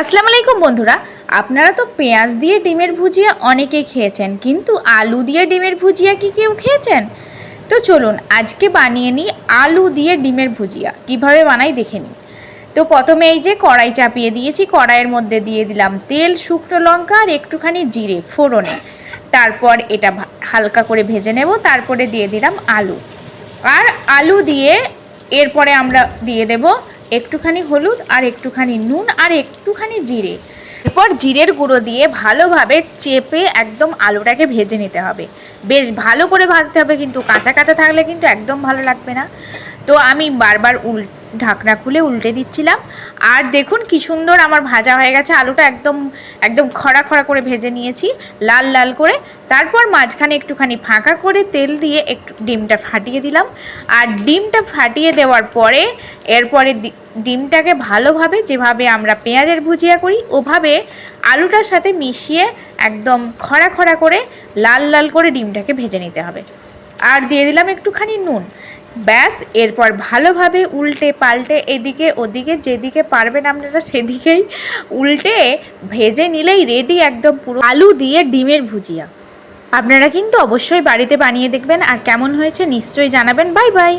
আসসালামু আলাইকুম বন্ধুরা। আপনারা তো পেঁয়াজ দিয়ে ডিমের ভুজিয়া অনেকেই খেয়েছেন, কিন্তু আলু দিয়ে ডিমের ভুজিয়া কি কেউ খেয়েছেন? তো চলুন, আজকে বানিয়ে নিই আলু দিয়ে ডিমের ভুজিয়া। কীভাবে বানাই দেখে নিই। তো প্রথমে এই যে কড়াই চাপিয়ে দিয়েছি, কড়াইয়ের মধ্যে দিয়ে দিলাম তেল, শুকনো লঙ্কা আর একটুখানি জিরে, ফোড়নে। তারপর এটা হালকা করে ভেজে নেব, তারপরে দিয়ে দিলাম আলু। আর আলু দিয়ে এরপরে আমরা দিয়ে দেব একটুখানি হলুদ আর একটুখানি নুন আর একটুখানি জিরে। এরপর জিরের গুঁড়ো দিয়ে ভালোভাবে চেপে একদম আলুটাকে ভেজে নিতে হবে। বেশ ভালো করে ভাজতে হবে কিন্তু, কাঁচা কাঁচা থাকলে কিন্তু একদম ভালো লাগবে না। তো আমি বারবার উল ঢাকনা খুলে উল্টে দিচ্ছিলাম। আর দেখুন কি সুন্দর আমার ভাজা হয়ে গেছে। আলুটা একদম একদম খরা খরা করে ভেজে নিয়েছি, লাল লাল করে। তারপর মাঝখানে একটুখানি ফাঁকা করে তেল দিয়ে একটু ডিমটা ফাটিয়ে দিলাম। আর ডিমটা ফাটিয়ে দেওয়ার পরে, এরপরে ডিমটাকে ভালোভাবে যেভাবে আমরা পেঁয়াজের ভুজিয়া করি, ওভাবে আলুটার সাথে মিশিয়ে একদম খরা খরা করে লাল লাল করে ডিমটাকে ভেজে নিতে হবে। আর দিয়ে দিলাম একটুখানি নুন। ব্যাস, এরপর ভালোভাবে উল্টে পাল্টে এদিকে ওদিকে, যেদিকে পারবেন আপনারা সেদিকেই উল্টে ভেজে নিলেই রেডি একদম পুরো আলু দিয়ে ডিমের ভুজিয়া। আপনারা কিন্তু অবশ্যই বাড়িতে বানিয়ে দেখবেন আর কেমন হয়েছে নিশ্চয়ই জানাবেন। Bye bye